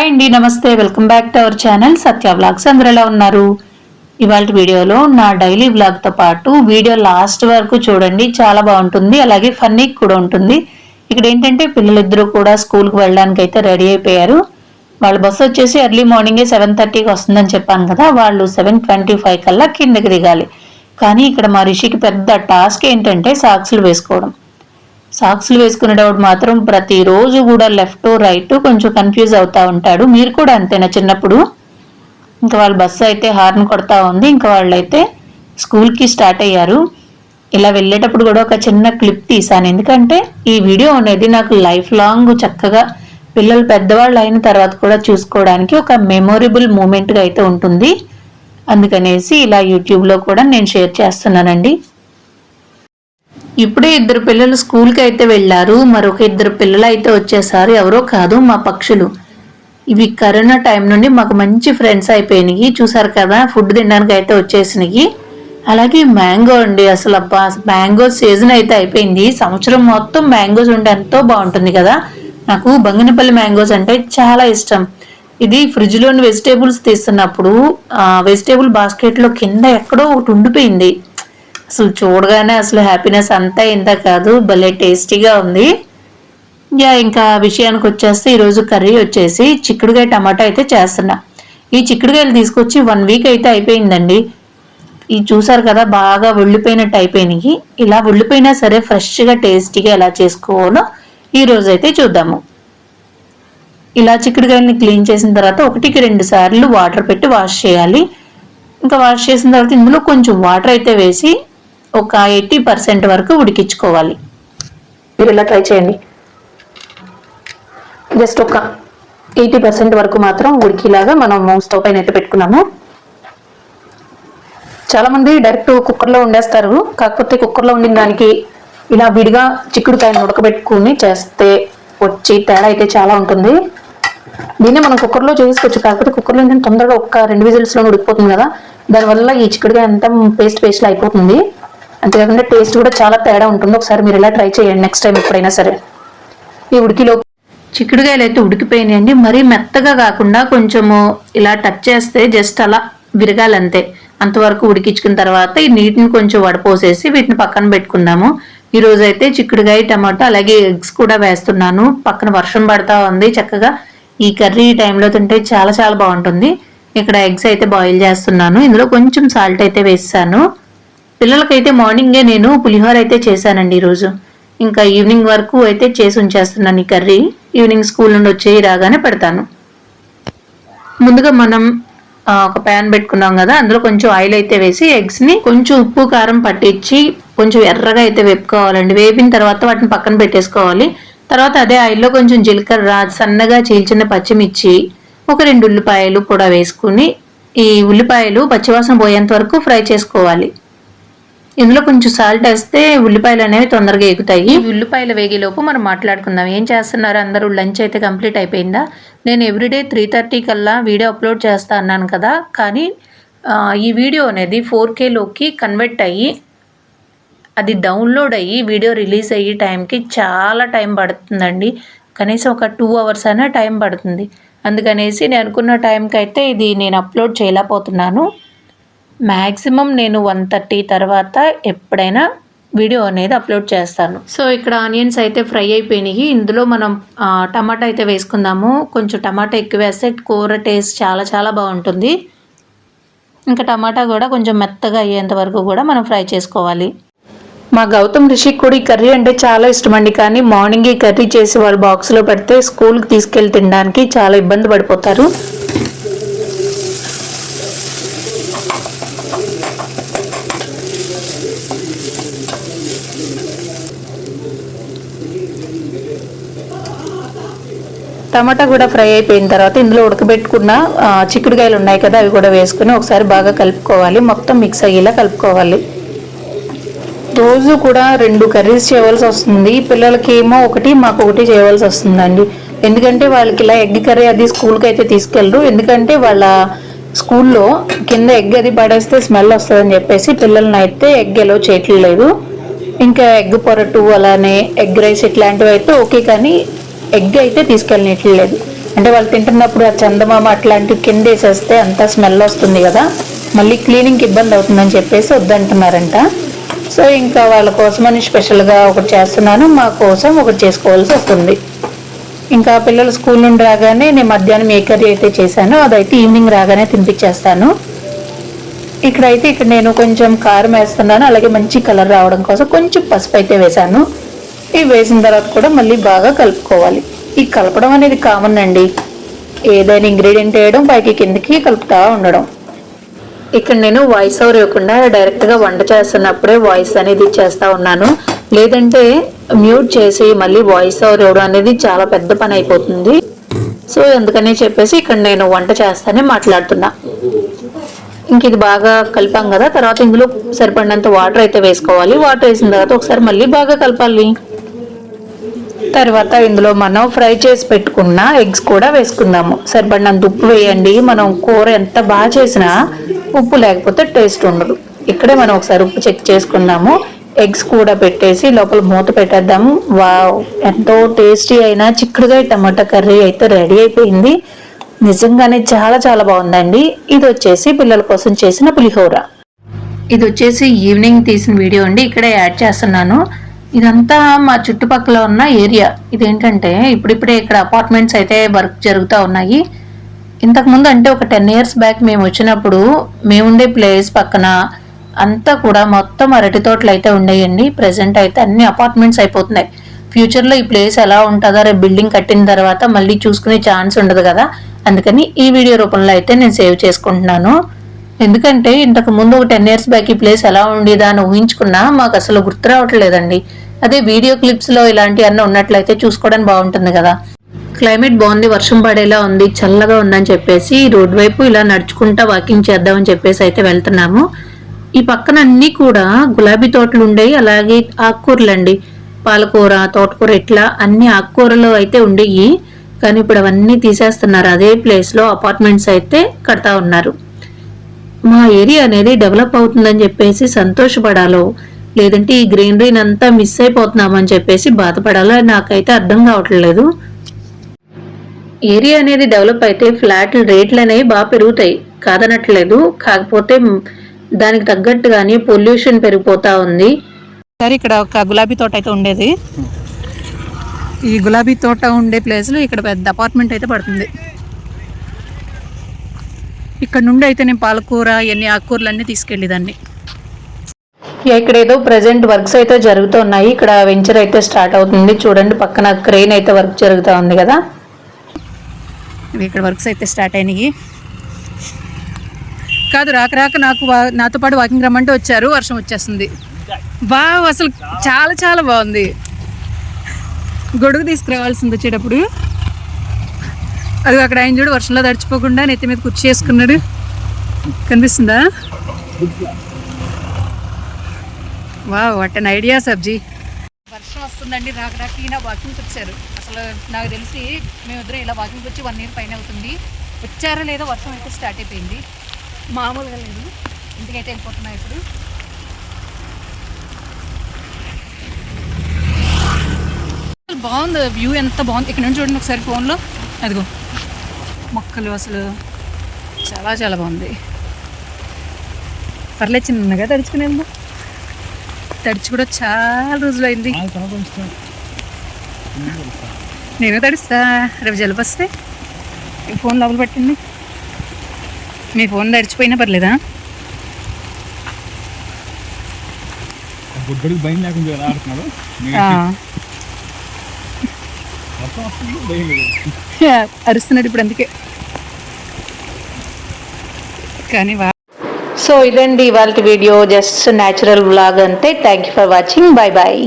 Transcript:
Hi అండి నమస్తే. Welcome back to our channel Satya vlogs అందరు ఎలా ఉన్నారు. ఇవాళ వీడియోలో నా డైలీ వ్లాగ్తో పాటు వీడియో లాస్ట్ వరకు చూడండి. చాలా బాగుంటుంది. అలాగే ఫన్నీ కూడా ఉంటుంది. ఇక్కడ ఏంటంటే పిల్లలిద్దరూ కూడా స్కూల్కి వెళ్ళడానికి అయితే రెడీ అయిపోయారు. వాళ్ళ బస్సు వచ్చేసి ఎర్లీ మార్నింగే సెవెన్ థర్టీకి వస్తుందని చెప్పాను కదా. వాళ్ళు సెవెన్ ట్వంటీ ఫైవ్ కల్లా కిందకి దిగాలి. కానీ ఇక్కడ మా రిషికి పెద్ద టాస్క్ ఏంటంటే సాక్స్లు వేసుకోవడం. సాక్స్లు వేసుకునేటప్పుడు మాత్రం ప్రతిరోజు కూడా లెఫ్ట్ రైట్ కొంచెం కన్ఫ్యూజ్ అవుతూ ఉంటాడు. మీరు కూడా అంతేనా చిన్నప్పుడు? ఇంకా వాళ్ళ బస్సు అయితే హార్న్ కొడతా ఉంది. ఇంకా వాళ్ళైతే స్కూల్కి స్టార్ట్ అయ్యారు. ఇలా వెళ్ళేటప్పుడు కూడా ఒక చిన్న క్లిప్ తీసాను. ఎందుకంటే ఈ వీడియో అనేది నాకు లైఫ్ లాంగ్ చక్కగా పిల్లలు పెద్దవాళ్ళు అయిన తర్వాత కూడా చూసుకోవడానికి ఒక మెమొరబుల్ మూమెంట్గా అయితే ఉంటుంది. అందుకనేసి ఇలా యూట్యూబ్లో కూడా నేను షేర్ చేస్తున్నానండి. ఇప్పుడే ఇద్దరు పిల్లలు స్కూల్కి అయితే వెళ్ళారు మరొక ఇద్దరు పిల్లలు అయితే వచ్చేసారు. ఎవరో కాదు మా పక్షులు. ఇవి కరోనా టైం నుండి మాకు మంచి ఫ్రెండ్స్ అయిపోయినాయి. చూసారు కదా ఫుడ్ తినడానికి అయితే వచ్చేసినాయి. అలాగే మ్యాంగో అండి అసలు అబ్బా మ్యాంగో సీజన్ అయితే అయిపోయింది. సంవత్సరం మొత్తం మ్యాంగోస్ ఉంటే ఎంతో బాగుంటుంది కదా. నాకు బంగినపల్లి మ్యాంగోస్ అంటే చాలా ఇష్టం. ఇది ఫ్రిడ్జ్లోని వెజిటేబుల్స్ తీస్తున్నప్పుడు వెజిటేబుల్ బాస్కెట్లో కింద ఎక్కడో ఒకటి ఉండిపోయింది. అసలు చూడగానే అసలు హ్యాపీనెస్ అంతా ఇంత కాదు భలే టేస్టీగా ఉంది. యా ఇంకా విషయానికి వచ్చేస్తే ఈరోజు కర్రీ వచ్చేసి చిక్కుడుగాయ టమాటా అయితే చేస్తున్నా. ఈ చిక్కుడుగాయలు తీసుకొచ్చి వన్ వీక్ అయితే అయిపోయిందండి. ఇది చూసారు కదా బాగా ఉళ్ళిపోయినట్టు అయిపోయినాయి. ఇలా ఉళ్ళిపోయినా సరే ఫ్రెష్గా టేస్టీగా ఎలా చేసుకోవాలో ఈ అయితే చూద్దాము. ఇలా చిక్కుడుకాయలని క్లీన్ చేసిన తర్వాత ఒకటికి రెండు సార్లు వాటర్ పెట్టి వాష్ చేయాలి. ఇంకా వాష్ చేసిన తర్వాత ఇందులో కొంచెం వాటర్ అయితే వేసి ఒక ఎయిటీ పర్సెంట్ వరకు ఉడికించుకోవాలి. మీరు ఇలా ట్రై చేయండి. జస్ట్ ఒక ఎయిటీ పర్సెంట్ వరకు మాత్రం ఉడికిలాగా మనం స్టవ్ పైన అయితే పెట్టుకున్నాము. చాలామంది డైరెక్ట్ కుక్కర్లో వండేస్తారు కాకపోతే కుక్కర్లో ఉండిన దానికి ఇలా విడిగా చిక్కుడుకాయను ఉడకబెట్టుకుని చేస్తే వచ్చి తేడా అయితే చాలా ఉంటుంది. దీన్ని మనం కుక్కర్లో చేసుకోవచ్చు. కాకపోతే కుక్కర్లో ఏంటంటే తొందరగా ఒక్క రెండు విజిల్స్లో ఉడికిపోతుంది కదా. దానివల్ల ఈ చిక్కుడుకాయ అంతా పేస్ట్ పేస్ట్ అయిపోతుంది. అంతేకాకుండా టేస్ట్ కూడా చాలా తేడా ఉంటుంది. ఒకసారి మీరు ఇలా ట్రై చేయండి నెక్స్ట్ టైం ఎప్పుడైనా సరే. ఈ ఉడికిలో చిక్కుడుకాయలు అయితే ఉడికిపోయినాయండి. మరీ మెత్తగా కాకుండా కొంచెము ఇలా టచ్ చేస్తే జస్ట్ అలా విరగాలంతే. అంతవరకు ఉడికించుకున్న తర్వాత ఈ నీటిని కొంచెం వడపోసేసి వీటిని పక్కన పెట్టుకుందాము. ఈరోజు అయితే చిక్కుడుకాయ టమాటో అలాగే ఎగ్స్ కూడా వేస్తున్నాను. పక్కన వర్షం పడతా ఉంది చక్కగా. ఈ కర్రీ టైంలో తింటే చాలా చాలా బాగుంటుంది. ఇక్కడ ఎగ్స్ అయితే బాయిల్ చేస్తున్నాను. ఇందులో కొంచెం సాల్ట్ అయితే వేసాను. పిల్లలకైతే మార్నింగే నేను పులిహోర అయితే చేశానండి ఈరోజు ఇంకా ఈవినింగ్ వరకు అయితే చేసి ఉంచేస్తున్నాను ఈ కర్రీ. ఈవినింగ్ స్కూల్ నుండి వచ్చి రాగానే పెడతాను. ముందుగా మనం ఒక ప్యాన్ పెట్టుకున్నాం కదా అందులో కొంచెం ఆయిల్ అయితే వేసి ఎగ్స్ని కొంచెం ఉప్పు కారం పట్టించి కొంచెం ఎర్రగా అయితే వేపుకోవాలండి. వేపిన తర్వాత వాటిని పక్కన పెట్టేసుకోవాలి. తర్వాత అదే ఆయిల్లో కొంచెం జీలకర్ర సన్నగా చీల్చిన పచ్చిమిర్చి ఒక రెండు ఉల్లిపాయలు కూడా వేసుకుని ఈ ఉల్లిపాయలు పచ్చివాసన పోయేంత వరకు ఫ్రై చేసుకోవాలి. ఇందులో కొంచెం సాల్ట్ వేస్తే ఉల్లిపాయలు అనేవి తొందరగా ఎగుతాయి ఉల్లిపాయలు వేగేలోపు మనం మాట్లాడుకుందాం. ఏం చేస్తున్నారు? అందరూ లంచ్ అయితే కంప్లీట్ అయిపోయిందా? నేను ఎవ్రీడే త్రీ థర్టీ కల్లా వీడియో అప్లోడ్ చేస్తా అన్నాను కదా. కానీ ఈ వీడియో అనేది ఫోర్ కేలోకి కన్వర్ట్ అయ్యి అది డౌన్లోడ్ అయ్యి వీడియో రిలీజ్ అయ్యే టైంకి చాలా టైం పడుతుందండి. కనీసం ఒక టూ అవర్స్ అయినా టైం పడుతుంది. అందుకనేసి నేను అనుకున్న టైంకి అయితే ఇది నేను అప్లోడ్ చేయలేకపోతున్నాను. మ్యాక్సిమం నేను వన్ థర్టీ తర్వాత ఎప్పుడైనా వీడియో అనేది అప్లోడ్ చేస్తాను. సో ఇక్కడ ఆనియన్స్ అయితే ఫ్రై అయిపోయినాయి. ఇందులో మనం టమాటా అయితే వేసుకుందాము. కొంచెం టమాటా ఎక్కువ వేస్తే కూర టేస్ట్ చాలా చాలా బాగుంటుంది. ఇంకా టమాటా కూడా కొంచెం మెత్తగా అయ్యేంత వరకు కూడా మనం ఫ్రై చేసుకోవాలి. మా గౌతమ్ రిషిక్ కూడా ఈ కర్రీ అంటే చాలా ఇష్టం అండి. కానీ మార్నింగ్ ఈ కర్రీ చేసి వాళ్ళు బాక్స్లో పెడితే స్కూల్కి తీసుకెళ్ళి తినడానికి చాలా ఇబ్బంది పడిపోతారు. టమాటా కూడా ఫ్రై అయిపోయిన తర్వాత ఇందులో ఉడకబెట్టుకున్న చిక్కుడుకాయలు ఉన్నాయి కదా అవి కూడా వేసుకుని ఒకసారి బాగా కలుపుకోవాలి. మొత్తం మిక్స్ అయ్యేలా కలుపుకోవాలి. రోజు కూడా రెండు కర్రీస్ చేయవలసి వస్తుంది. పిల్లలకి ఏమో ఒకటి మాకు ఒకటి చేయవలసి వస్తుందండి. ఎందుకంటే వాళ్ళకి ఇలా ఎగ్ కర్రీ అది స్కూల్కి అయితే తీసుకెళ్ళరు. ఎందుకంటే వాళ్ళ స్కూల్లో కింద ఎగ్ అది పడేస్తే స్మెల్ వస్తుందని చెప్పేసి పిల్లల్ని అయితే ఎగ్ ఎలో చేయట్లేదు. ఇంకా ఎగ్ పొరటు అలానే ఎగ్ రైస్ ఇట్లాంటివి అయితే ఓకే కానీ ఎగ్ అయితే తీసుకెళ్ళనట్లేదు అంటే వాళ్ళు తింటున్నప్పుడు ఆ చందమామ అట్లాంటివి కింద వేసేస్తే అంతా స్మెల్ వస్తుంది కదా మళ్ళీ క్లీనింగ్కి ఇబ్బంది అవుతుందని చెప్పేసి వద్దంటున్నారంట. సో ఇంకా వాళ్ళ కోసమని స్పెషల్గా ఒకటి చేస్తున్నాను మా కోసం ఒకటి చేసుకోవాల్సి వస్తుంది. ఇంకా పిల్లలు స్కూల్ నుండి రాగానే నేను మధ్యాహ్నం ఏ కర్రీ అయితే చేశానో అదైతే ఈవినింగ్ రాగానే తినిపించేస్తాను. ఇక్కడైతే ఇక్కడ నేను కొంచెం కారం వేస్తున్నాను అలాగే మంచి కలర్ రావడం కోసం కొంచెం పసుపు అయితే వేశాను. ఇవి వేసిన తర్వాత కూడా మళ్ళీ బాగా కలుపుకోవాలి. ఈ కలపడం అనేది కామన్ అండి. ఏదైనా ఇంగ్రీడియంట్ వేయడం పైకి కిందకి కలుపుతా ఉండడం. ఇక్కడ నేను వాయిస్ ఓవర్ ఇవ్వకుండా డైరెక్ట్గా వంట చేస్తున్నప్పుడే వాయిస్ అనేది చేస్తూ ఉన్నాను. లేదంటే మ్యూట్ చేసి మళ్ళీ వాయిస్ ఓవర్ ఇవ్వడం అనేది చాలా పెద్ద పని అయిపోతుంది. సో అందుకని చెప్పేసి ఇక్కడ నేను వంట చేస్తానే మాట్లాడుతున్నా. ఇంక ఇది బాగా కలిపాం కదా తర్వాత ఇందులో సరిపడినంత వాటర్ అయితే వేసుకోవాలి. వాటర్ వేసిన తర్వాత ఒకసారి మళ్ళీ బాగా కలపాలి. తర్వాత ఇందులో మనం ఫ్రై చేసి పెట్టుకున్న ఎగ్స్ కూడా వేసుకుందాము. సరిపడినంత ఉప్పు వేయండి. మనం కూర ఎంత బాగా చేసినా ఉప్పు లేకపోతే టేస్ట్ ఉండదు. ఇక్కడే మనం ఒకసారి ఉప్పు చెక్ చేసుకుందాము. ఎగ్స్ కూడా పెట్టేసి లోపల మూత పెట్టేద్దాము. వావ్! ఎంతో టేస్టీ అయిన చిక్కుడుగా టమాటా కర్రీ అయితే రెడీ అయిపోయింది. నిజంగానే చాలా చాలా బాగుందండి. ఇది వచ్చేసి పిల్లల కోసం చేసిన పులిహోర. ఇది వచ్చేసి ఈవినింగ్ తీసిన వీడియో అండి. ఇక్కడే యాడ్ చేస్తున్నాను. ఇదంతా మా చుట్టుపక్కల ఉన్న ఏరియా. ఇదేంటంటే ఇప్పుడిప్పుడే ఇక్కడ అపార్ట్మెంట్స్ అయితే వర్క్ జరుగుతూ ఉన్నాయి. ఇంతకుముందు అంటే ఒక టెన్ ఇయర్స్ బ్యాక్ మేము వచ్చినప్పుడు మేముండే ప్లేస్ పక్కన అంతా కూడా మొత్తం అరటి తోటలు అయితే ఉండేయండి. ప్రజెంట్ అయితే అన్ని అపార్ట్మెంట్స్ అయిపోతున్నాయి. ఫ్యూచర్లో ఈ ప్లేస్ ఎలా ఉంటుందో రేపు బిల్డింగ్ కట్టిన తర్వాత మళ్ళీ చూసుకునే ఛాన్స్ ఉండదు కదా. అందుకని ఈ వీడియో రూపంలో అయితే నేను సేవ్ చేసుకుంటున్నాను. ఎందుకంటే ఇంతకు ముందు ఒక టెన్ ఇయర్స్ బ్యాక్ ఈ ప్లేస్ ఎలా ఉండేదా అని ఊహించుకున్నా మాకు అసలు గుర్తు రావట్లేదండి. అదే వీడియో క్లిప్స్లో ఇలాంటి అన్న ఉన్నట్లయితే చూసుకోవడం బాగుంటుంది కదా. క్లైమేట్ బాగుంది వర్షం పడేలా ఉంది చల్లగా ఉందని చెప్పేసి రోడ్ వైపు ఇలా నడుచుకుంటా వాకింగ్ చేద్దామని చెప్పేసి అయితే వెళ్తున్నాము. ఈ పక్కన అన్ని కూడా గులాబీ తోటలు ఉండేవి అలాగే ఆకుకూరలు అండి పాలకూర తోటకూర ఇట్లా అన్ని ఆకుకూరలు అయితే ఉండేవి. కానీ ఇప్పుడు అవన్నీ తీసేస్తున్నారు. అదే ప్లేస్లో అపార్ట్మెంట్స్ అయితే కడతా ఉన్నారు. మా ఏరియా అనేది డెవలప్ అవుతుందని చెప్పేసి సంతోషపడాలో లేదంటే ఈ గ్రీనరీని అంతా మిస్ అయిపోతున్నామని చెప్పేసి బాధపడాలో నాకైతే అర్థం కావట్లేదు. ఏరియా అనేది డెవలప్ అయితే ఫ్లాట్ రేట్లు అనేవి బాగా పెరుగుతాయి. కాదనట్లేదు. కాకపోతే దానికి తగ్గట్టుగానే పొల్యూషన్ పెరిగిపోతా ఉంది. సరే ఇక్కడ ఒక గులాబీ తోట అయితే ఉండేది. ఈ గులాబీ తోట ఉండే ప్లేస్లో ఇక్కడ పెద్ద అపార్ట్మెంట్ అయితే పడుతుంది. ఇక్కడ నుండి అయితే నేను పాలకూర ఇవన్నీ ఆకుకూరలు అన్నీ తీసుకెళ్ళేదాన్ని ఇక్కడ ఏదో ప్రజెంట్ వర్క్స్ అయితే జరుగుతున్నాయి. ఇక్కడ వెంచర్ అయితే స్టార్ట్ అవుతుంది. చూడండి పక్కన క్రెయిన్ అయితే వర్క్ జరుగుతూ ఉంది కదా. ఇవి ఇక్కడ వర్క్స్ అయితే స్టార్ట్ అయినాయి. కాదు రాక రాక నాకు వా- నాతో పాటు వాకింగ్ రమ్మంటే వచ్చారు. వర్షం వచ్చేస్తుంది. బాగా అసలు చాలా చాలా బాగుంది. గొడుగు తీసుకురావాల్సింది వచ్చేటప్పుడు. అది అక్కడ ఆయన చూడు వర్షంలో తడిచిపోకుండా నెత్తి మీద కుర్చీ చేసుకున్నాడు కనిపిస్తుందా? వా వాట్ అన్ ఐడియా సబ్జీ. వర్షం వస్తుందండి నాకు రాక ఈయన వాకింగ్కి వచ్చారు. అసలు నాకు తెలిసి మేమిద్దరం ఇలా వాకింగ్కి వచ్చి వన్ ఇయర్ పైన అవుతుంది. వచ్చారో లేదో వర్షం అయితే స్టార్ట్ అయిపోయింది. మామూలుగా లేదు. ఇంటికైతే వెళ్ళిపోతున్నా ఇప్పుడు. అసలు బాగుంది వ్యూ ఎంత బాగుంది. ఇక్కడ నుంచి చూడండి ఒకసారి ఫోన్లో అదిగో. మొక్కలు అసలు చాలా చాలా బాగుంది. పర్లేదు చిన్నగా తడుచుకుని వెళ్దాం తడిచి కూడా చాలా రోజులు అయింది నేను తడుస్తా. రేపు జలుబు వస్తే ఈ ఫోన్ లోపల పెట్టండి. మీ ఫోన్ తడిచిపోయినా పర్లేదా? భయం లేకుండా ఆడుతున్నాడు ఆ. వర్షం వస్తుంది భయం లేదు అరుస్తున్నాడు ఇప్పుడు అందుకే. కానీ సో ఇదండి ఇవాళ వీడియో. జస్ట్ న్యాచురల్ వ్లాగ్ అంతే. Thank you for watching bye bye